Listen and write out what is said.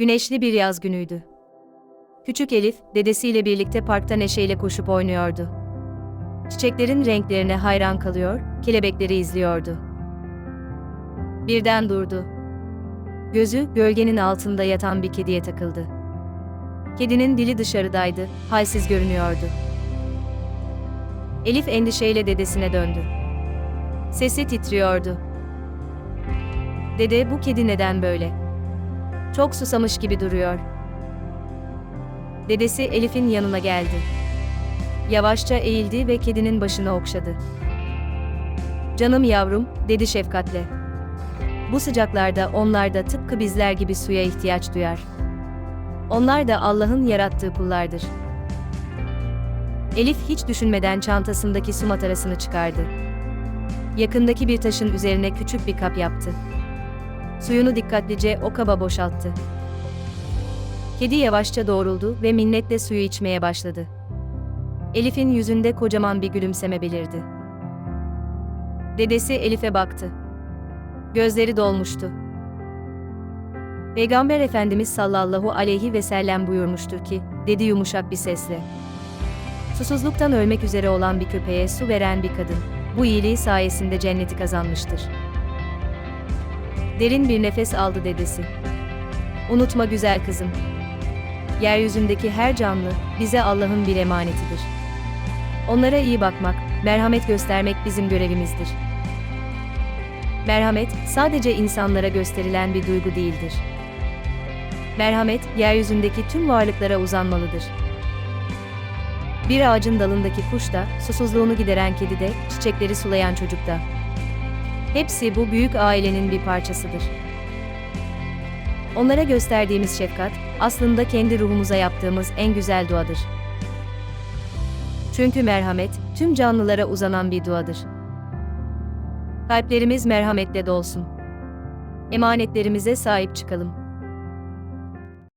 Güneşli bir yaz günüydü. Küçük Elif, dedesiyle birlikte parkta neşeyle koşup oynuyordu. Çiçeklerin renklerine hayran kalıyor, kelebekleri izliyordu. Birden durdu. Gözü, gölgenin altında yatan bir kediye takıldı. Kedinin dili dışarıdaydı, halsiz görünüyordu. Elif endişeyle dedesine döndü. Sesi titriyordu. Dede bu kedi neden böyle? Çok susamış gibi duruyor. Dedesi Elif'in yanına geldi. Yavaşça eğildi ve kedinin başını okşadı. Canım yavrum, dedi şefkatle. Bu sıcaklarda onlar da tıpkı bizler gibi suya ihtiyaç duyar. Onlar da Allah'ın yarattığı kullardır. Elif hiç düşünmeden çantasındaki su matarasını çıkardı. Yakındaki bir taşın üzerine küçük bir kap yaptı. Suyunu dikkatlice o kaba boşalttı. Kedi yavaşça doğruldu ve minnetle suyu içmeye başladı. Elif'in yüzünde kocaman bir gülümseme belirdi. Dedesi Elif'e baktı. Gözleri dolmuştu. Peygamber Efendimiz sallallahu aleyhi ve sellem buyurmuştur ki, dedi yumuşak bir sesle. Susuzluktan ölmek üzere olan bir köpeğe su veren bir kadın, bu iyiliği sayesinde cenneti kazanmıştır. Derin bir nefes aldı dedesi. Unutma güzel kızım. Yeryüzündeki her canlı bize Allah'ın bir emanetidir. Onlara iyi bakmak, merhamet göstermek bizim görevimizdir. Merhamet sadece insanlara gösterilen bir duygu değildir. Merhamet yeryüzündeki tüm varlıklara uzanmalıdır. Bir ağacın dalındaki kuş da, susuzluğunu gideren kedi de, çiçekleri sulayan çocuk da. Hepsi bu büyük ailenin bir parçasıdır. Onlara gösterdiğimiz şefkat, aslında kendi ruhumuza yaptığımız en güzel duadır. Çünkü merhamet, tüm canlılara uzanan bir duadır. Kalplerimiz merhametle dolsun. Emanetlerimize sahip çıkalım.